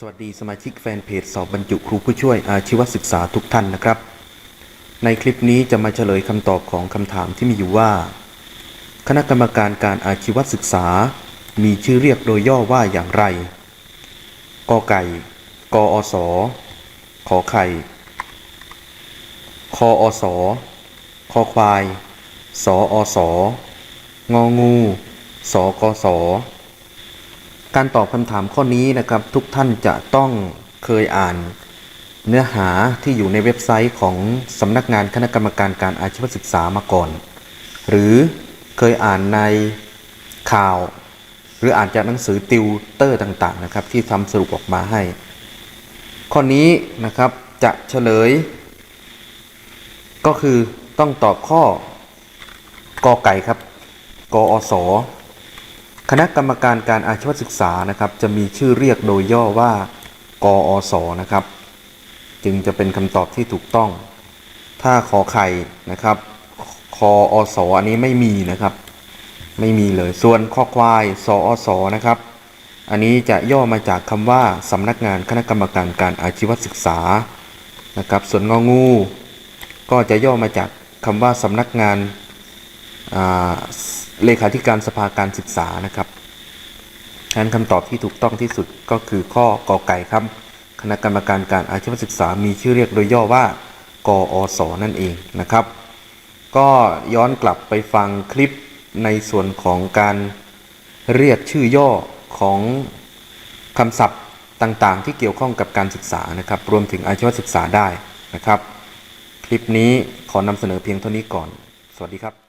สวัสดีสมาชิกแฟนเพจสอบบรรจุครูผู้ช่วยอาชีวศึกษาทุกท่านนะครับ ในคลิปนี้จะมาเฉลยคำตอบของคำถามที่มีอยู่ว่า คณะกรรมการการอาชีวศึกษา มีชื่อเรียกโดยย่อว่าอย่างไรกอไก่กอสขอไข่คออสคอควาย สออสงองู สกส การตอบคำถามข้อนี้นะครับ ทุกท่านจะต้องเคยอ่าน เนื้อหาที่อยู่ในเว็บไซต์ของสำนักงานคณะกรรมการการอาชีวศึกษามาก่อน หรือเคยอ่านในข่าว หรืออ่านจากหนังสือติวเตอร์ต่างๆนะครับ ที่ทำสรุปออกมาให้ ข้อนี้นะครับจะเฉลย ก็คือต้องตอบข้อกอไก่ครับกอส คณะกรรมการการอาชีวศึกษานะครับ จะมีชื่อเรียกโดยย่อว่ากอสนะครับ จึงจะเป็นคำตอบที่ถูกต้อง ถ้าขอไข่นะครับคออสอันนี้ไม่มีนะครับ ไม่มีเลย ส่วนข้อควายสอสนะครับ อันนี้จะย่อมาจากคำว่าสำนักงานคณะกรรมการการอาชีวศึกษานะครับ ส่วนงองู ก็จะย่อมาจากคำว่าสำนักงาน เลขาธิการสภาการศึกษานะครับฉะนั้นคำตอบที่ถูกต้องที่สุดก็คือข้อกอไก่ครับ คณะกรรมการการอาชีวศึกษา มีชื่อเรียกโดยย่อว่ากออสนั่นเองนะครับ ก็ย้อนกลับไปฟังคลิปในส่วนของการเรียกชื่อย่อของคำศัพท์ต่างๆ ที่เกี่ยวข้องกับการศึกษานะครับ รวมถึงอาชีวศึกษาได้นะครับ คลิปนี้ขอนำเสนอเพียงเท่านี้ก่อน สวัสดีครับ